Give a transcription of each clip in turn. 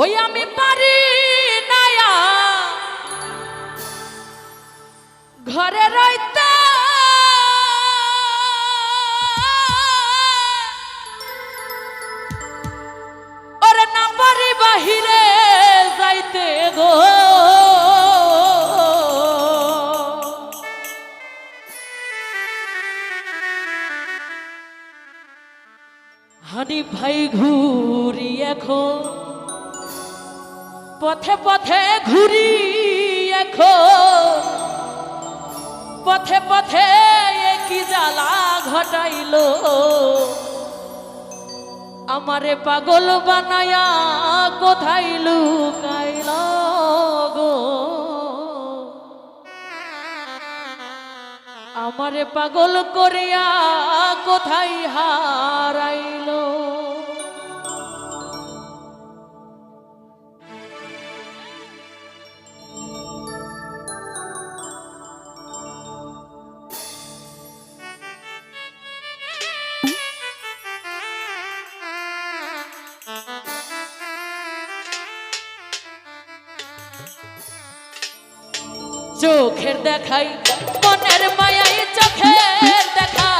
ওই আমি পারি নায়া। ঘরে রইতে। ওরে না পারি বাহিরে যাইতে গো। হানি ভাই ঘুরি এখন। পথে পথে ঘুরি এখন। পথে পথে কি জ্বালা ঘটাইলো। আমারে পাগল বানায়া কোথায় লুকাইল গো? আমারে পাগল করিয়া কোথায় হারাইলো? চোখের দেখাই মনের মায়াই চোখের দেখাই।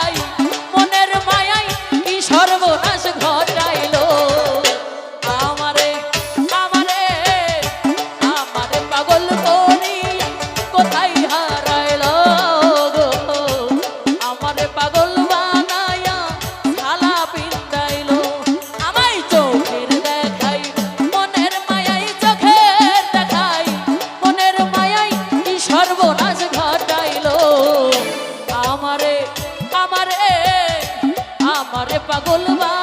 পাগল বা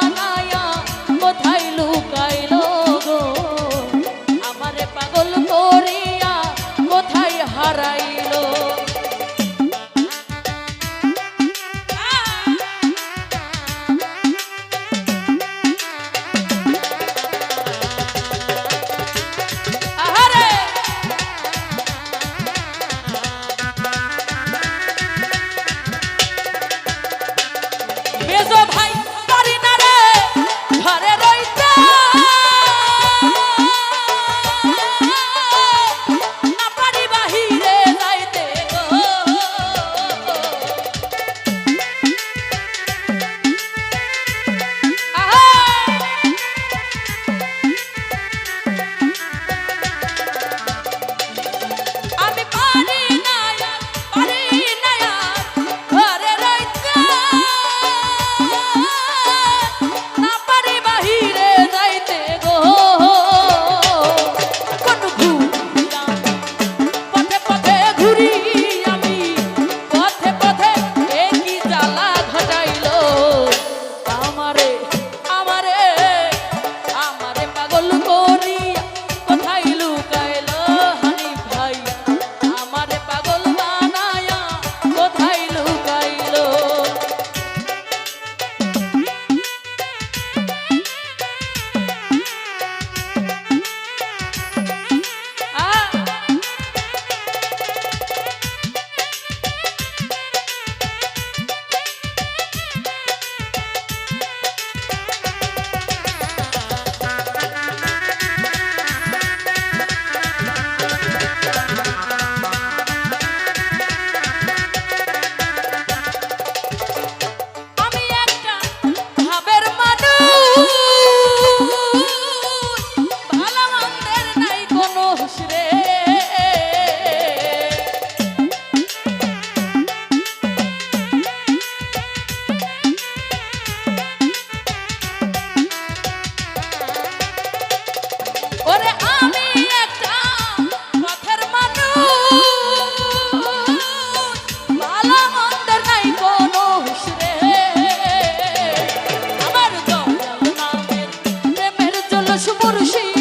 পরশে